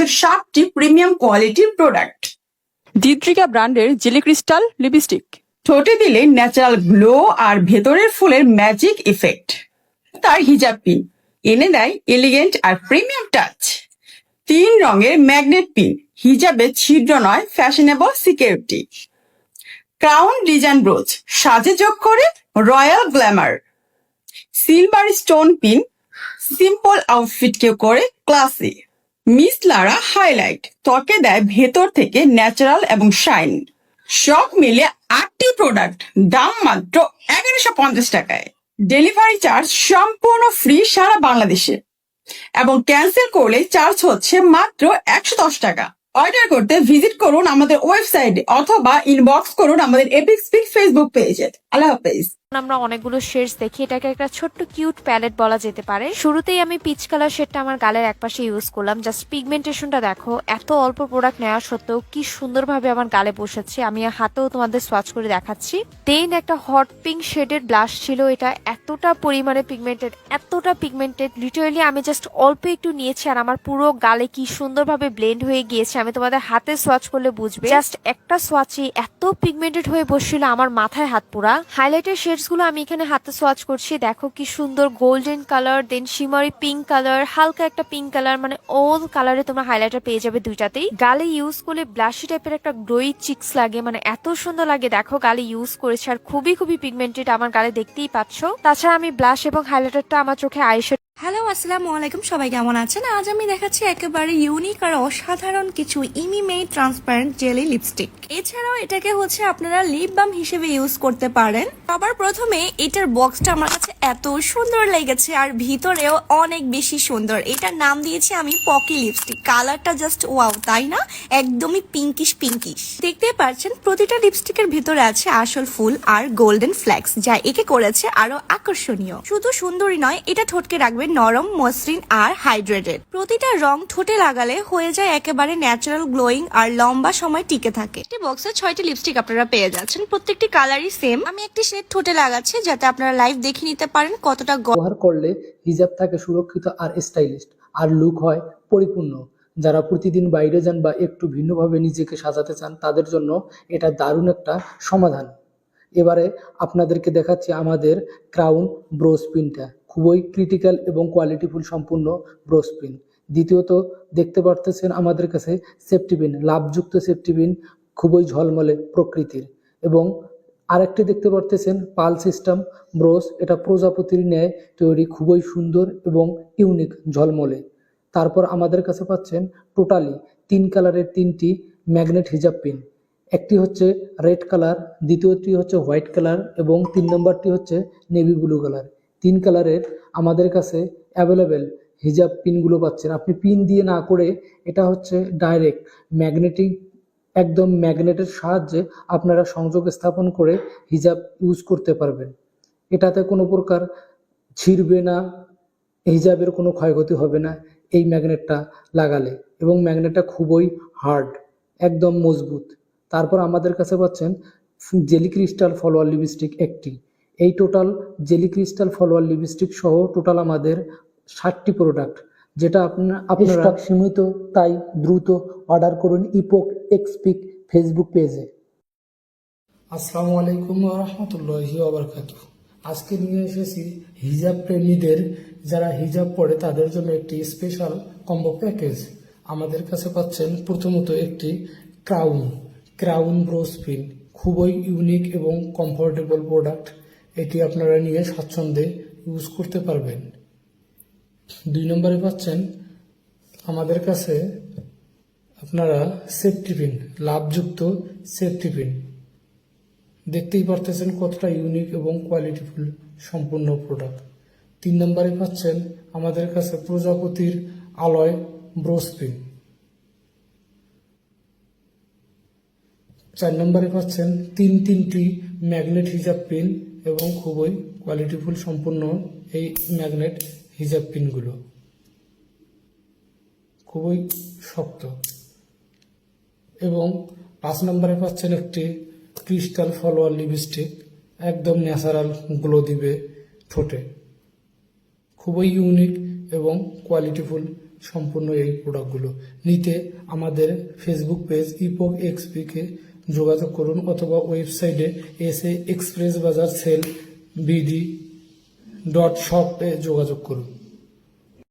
পাচ্ছেন সাতটি প্রিমিয়াম কোয়ালিটির প্রোডাক্ট দিদ্রিকা ব্র্যান্ডের জেলি ক্রিস্টাল লিপস্টিক ঠোঁটে দিলে ন্যাচারাল গ্লো আর ভেতরের ফুলের ম্যাজিক ইফেক্ট তার হিজাব পিন এনে দেয় এলিগেন্ট আর প্রিমিয়াম টাচ তিন রঙের ম্যাগনেট পিন হিজাবে ছিদ্র নয় fashionable security crown design brooch সাজে যোগ করে royal glamour silver stone pin simple আউটফিটকে করে ক্লাসি মিস লারা হাইলাইট, ত্বকে দেয় ভেতর থেকে ন্যাচারাল এবং শাইন। সব মিলে আটটি প্রোডাক্ট, দাম মাত্র এগারোশো পঞ্চাশ টাকায়। ডেলিভারি চার্জ সম্পূর্ণ ফ্রি সারা বাংলাদেশে। এবং ক্যান্সেল করলে চার্জ হচ্ছে মাত্র একশো দশ টাকা। অর্ডার করতে ভিজিট করুন আমাদের ওয়েবসাইটে অথবা ইনবক্স করুন আমাদের এপিক্স ফেসবুক পেজে আল্লাহ হাফেজ। আমরা অনেকগুলো শেডস দেখি। এটাকে একটা ছোট্ট কিউট প্যালেট বলা যেতে পারে। শুরুতেই আমি পিচ কালার শেডটা আমার গালের একপাশে ইউজ করলাম। জাস্ট পিগমেন্টেশনটা দেখো, এত অল্প প্রোডাক্ট নেওয়া সত্ত্বেও কি সুন্দরভাবে আমার গালে বসেছে। আমি হাতেও তোমাদের সোয়াচ করে দেখাচ্ছি। দেন একটা হট পিঙ্ক শেডের ব্লাশ ছিল এটা। এতটা পরিমাণে পিগমেন্টেড এতটা পিগমেন্টেড লিটারেলি আমি জাস্ট অল্প একটু নিয়েছি আর আমার পুরো গালে কি সুন্দরভাবে ব্লেন্ড হয়ে গিয়েছে। আমি তোমাদের হাতে সোয়াচ করলে বুঝবে। জাস্ট একটা সোয়াচে এত পিগমেন্টেড হয়ে বসছিল আমার মাথায় হাত পুরা। হাইলাইটের শেডস গুলো আমি এখানে হাতে সোয়াচ করছি। দেখো কি সুন্দর golden colour then shimmery pink colour হালকা একটা পিঙ্ক কালার মানে অল কালারে তোমরা হাইলাইটার পেয়ে যাবে দুইটাতেই। গালে ইউজ করলে ব্লাশি টাইপের একটা গ্লোই চিক্স লাগে মানে এত সুন্দর লাগে। দেখো গালে ইউজ করেছে আর খুবই খুবই পিগমেন্টেড আমার গালে দেখতেই পাচ্ছ। তাছাড়া আমি ব্লাশ এবং হাইলাইটারটা আমার চোখে আইশ্যাডো হ্যালো, আসসালামু আলাইকুম। সবাই কেমন আছেন? আজ আমি দেখাচ্ছি একেবারে ইউনিক আর অসাধারণ কিছু ইমি মেড ট্রান্সপারেন্ট জেলি লিপস্টিক এছাড়াও এটাকে হচ্ছে আপনারা লিপ বাম হিসেবে ইউজ করতে পারেন। সবার প্রথমে এটার বক্সটা আমার কাছে এত সুন্দর লেগেছে আর ভিতরেও অনেক বেশি সুন্দর। এটার নাম দিয়েছি আমি পকি লিপস্টিক কালারটা জাস্ট ওয়াও তাই না? একদমই পিঙ্কিশ পিঙ্কিশ দেখতে পাচ্ছেন, প্রতিটা লিপস্টিকের ভিতরে আছে আসল ফুল আর গোল্ডেন ফ্ল্যাক্স যা একে করেছে আরও আকর্ষণীয়। শুধু সুন্দরী নয়, এটা ঠোঁটকে রাখবে নরম, মসৃণ আর হাইড্রেটেড প্রতিটা রং ঠোঁটে লাগালে হয়ে যায় একেবারে ন্যাচারাল গ্লোয়িং আর লম্বা সময় টিকে থাকে। একটি বক্সে ছয়টি লিপস্টিক আপনারা পেয়ে যাচ্ছেন। প্রত্যেকটি কালারই সেম আমি একটি শেড ঠোঁটে লাগাচ্ছি যাতে আপনারা লাইভ দেখে নিতে পারেন কতটা ব্যবহার করলে হিজাব থাকে সুরক্ষিত আর স্টাইলিস্ট, আর লুক হয় পরিপূর্ণ। যারা প্রতিদিন বাইরে যান বা একটু ভিন্নভাবে নিজেকে সাজাতে চান, তাদের জন্য এটা দারুণ একটা সমাধান। এবারে আপনাদেরকে দেখাচ্ছি আমাদের ক্রাউন ব্রোস পিনটা খুবই ক্রিটিক্যাল এবং কোয়ালিটিফুল সম্পূর্ণ ব্রোস পিন দ্বিতীয়ত, দেখতে পারতেছেন আমাদের কাছে সেফটি পিন, লাভযুক্ত সেফটি পিন, খুবই ঝলমলে প্রকৃতির। এবং আরেকটি দেখতে পারতেছেন পাল সিস্টেম ব্রোস এটা প্রজাপতির ন্যায় তৈরি, খুবই সুন্দর এবং ইউনিক ঝলমলে। তারপর আমাদের কাছে পাচ্ছেন টোটালি তিন কালারের তিনটি ম্যাগনেট হিজাব পিন। একটি হচ্ছে রেড কালার, দ্বিতীয়টি হচ্ছে হোয়াইট কালার এবং তিন নম্বরটি হচ্ছে নেভি ব্লু কালার। তিন কালারের আমাদের কাছে অ্যাভেলেবেল হিজাব পিনগুলো পাচ্ছেন। আপনি পিন দিয়ে না করে এটা হচ্ছে ডাইরেক্ট ম্যাগনেটিক একদম ম্যাগনেটের সাহায্যে আপনারা সংযোগ স্থাপন করে হিজাব ইউজ করতে পারবেন। এটাতে কোনো প্রকার ছিঁড়বে না, হিজাবের কোনো ক্ষয়ক্ষতি হবে না এই ম্যাগনেটটা লাগালে এবং ম্যাগনেটটা খুবই হার্ড একদম মজবুত। তারপর আমাদের কাছে পাচ্ছেন জেলি ক্রিস্টাল ফলোয়ার লিপস্টিক একটি। এই total jelly crystal follower lipstick সহ টোটাল আমাদের ষাটটি প্রোডাক্ট যেটা আপনার আপনার সীমিত তাই দ্রুত অর্ডার করুন ইপোক এক্সপিক ফেসবুক পেজে আসসালামু আলাইকুম রহমতুল্লাহি ওবরকাত আজকে নিয়ে এসেছি হিজাব প্রেমীদের যারা হিজাব পড়ে তাদের জন্য একটি স্পেশাল কম্বো প্যাকেজ আমাদের কাছে পাচ্ছেন প্রথমত একটি ক্রাউন ক্রাউন ব্রোস পিন খুবই ইউনিক এবং কমফোর্টেবল প্রোডাক্ট এটি আপনারা নিয়ে স্বাচ্ছন্দ্যে ইউজ করতে পারবেন। দুই নম্বরে পাচ্ছেন, আমাদের কাছে আপনারা সেফটি পিন লাভযুক্ত সেফটি পিন দেখতেই পারতেছেন কতটা ইউনিক এবং কোয়ালিটিফুল সম্পূর্ণ প্রোডাক্ট তিন নম্বরে পাচ্ছেন আমাদের কাছে প্রজাপতির আলয় ব্রোস পিন চার নম্বরে পাচ্ছেন তিন তিনটি ম্যাগনেট হিজাব পিন এবং খুবই কোয়ালিটিফুল সম্পূর্ণ এই ম্যাগনেট হিজাব পিনগুলো খুবই শক্ত। এবং পাঁচ নম্বরে পাচ্ছেন একটি ক্রিস্টাল ফলোয়ার লিপস্টিক, একদম ন্যাচারাল গ্লো দিবে ঠোঁটে। খুবই ইউনিক এবং কোয়ালিটিফুল সম্পূর্ণ এই প্রোডাক্টগুলো। নিতে আমাদের ফেসবুক পেজ ইপক এক্সপিকে যোগাযোগ করুন অথবা ওয়েবসাইটে এসে express bazaar sale BD dot শপে যোগাযোগ করুন।